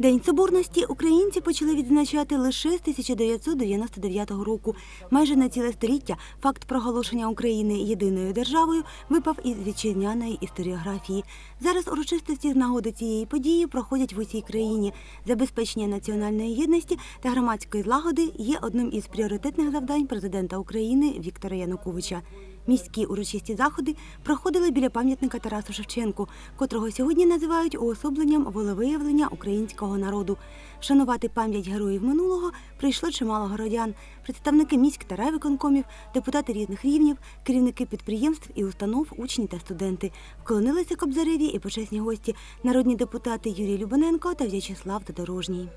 День соборності українці почали відзначати лише з 1999 року. Майже на ціле століття факт проголошення України єдиною державою випав із вітчизняної історіографії. Зараз урочистості з нагоди цієї події проходять в усій країні. Забезпечення національної єдності та громадської злагоди є одним із пріоритетних завдань президента України Віктора Януковича. Міські урочисті заходи проходили біля пам'ятника Тарасу Шевченку, котрого сьогодні називають уособленням волевиявлення українського народу. Вшанувати пам'ять героїв минулого прийшло чимало городян, представники міськ та райвиконкомів, депутати різних рівнів, керівники підприємств і установ, учні та студенти. Вклонилися Кобзареві і почесні гості, народні депутати Юрій Любаненко та В'ячеслав Тодорожній.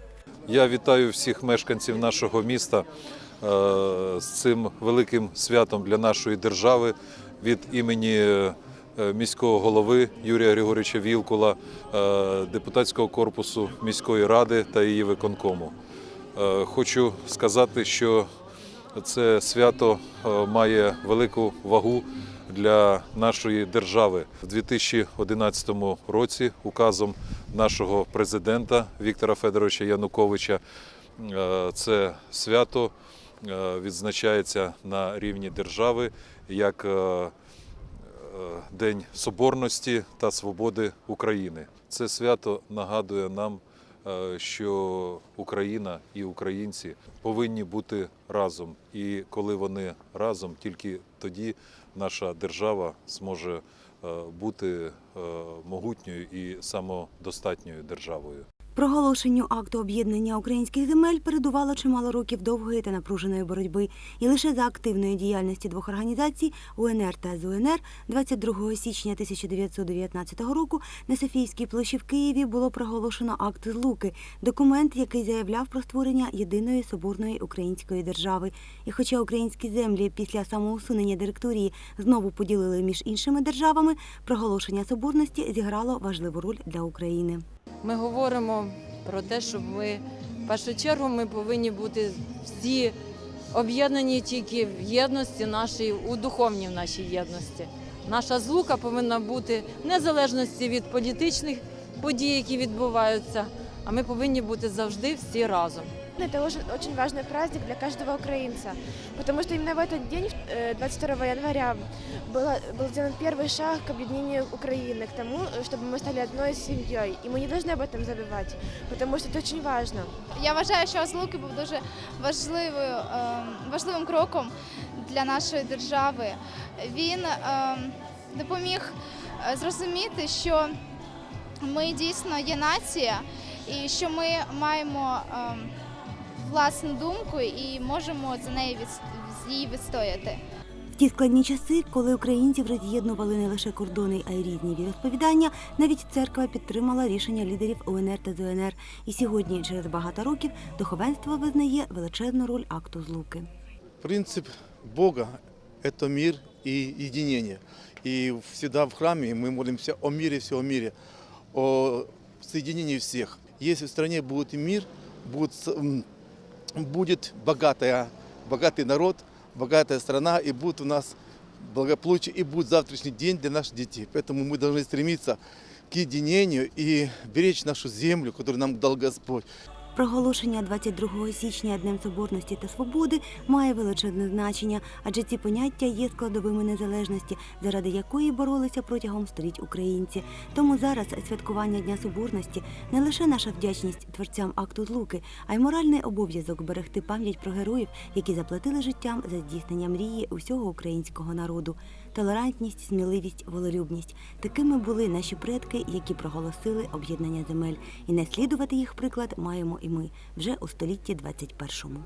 Я вітаю всіх мешканців нашого міста е, з цим великим святом для нашої держави від імені е, міського голови Юрія Григоровича Вілкула, е, депутатського корпусу міської ради та її виконкому. Хочу сказати, що це свято має велику вагу для нашої держави. В 2011 році указом нашого президента Віктора Федоровича Януковича е, це свято е, відзначається на рівні держави як е, День Соборності та Свободи України. Це свято нагадує нам, що Україна і українці повинні бути разом. І коли вони разом, тільки тоді наша держава зможе е, бути е, могутньою і самодостатньою державою. Проголошенню акту об'єднання українських земель передувало чимало років довгої та напруженої боротьби. І лише за активної діяльності двох організацій УНР та ЗУНР 22 січня 1919 року на Софійській площі в Києві було проголошено акт злуки, документ, який заявляв про створення єдиної соборної української держави. І хоча українські землі після самоусунення директорії знову поділили між іншими державами, проголошення соборності зіграло важливу роль для України. Ми говоримо про те, що ми в першу чергу ми повинні бути всі об'єднані тільки в єдності нашій, у духовній нашій єдності. Наша злука повинна бути в незалежності від політичних подій, які відбуваються, а ми повинні бути завжди всі разом. Это очень, очень важный праздник для каждого украинца, потому что именно в этот день, э, 22 января, было, был сделан первый шаг к объединению Украины, к тому, э, чтобы мы стали одной семьей. И мы не должны об этом забывать, потому что это очень важно. Я вважаю, що Злуки був дуже важливою, ем, важливим кроком для нашої держави. Він ем, допоміг е, зрозуміти, що ми дійсно є нація, і що ми маємо ем, власну думку і можемо за неї від, її відстояти. В ті складні часи, коли українців роз'єднували не лише кордони, а й різні віросповідання, навіть церква підтримала рішення лідерів УНР та ЗУНР. І сьогодні, через багато років, духовенство визнає величезну роль акту злуки. Принцип Бога – это мир и единение. И всегда в храме мы молимся о мире всего мира, о соединении всех. Если в стране будет мир, м, будет богатая, богатый народ, богатая страна, и будет у нас благополучие, и будет завтрашний день для наших детей. Поэтому мы должны стремиться к единению и беречь нашу землю, которую нам дал Господь. Проголошення 22 січня Днем Соборності та Свободи має величезне значення, адже ці поняття є складовими незалежності, заради якої боролися протягом століть українці. Тому зараз святкування Дня Соборності не лише наша вдячність творцям акту злуки, а й моральний обов'язок берегти пам'ять про героїв, які заплатили життям за здійснення мрії усього українського народу. Толерантність, сміливість, волелюбність такими були наші предки, які проголосили об'єднання земель, і наслідувати їх приклад маємо і ми вже у столітті 21-му.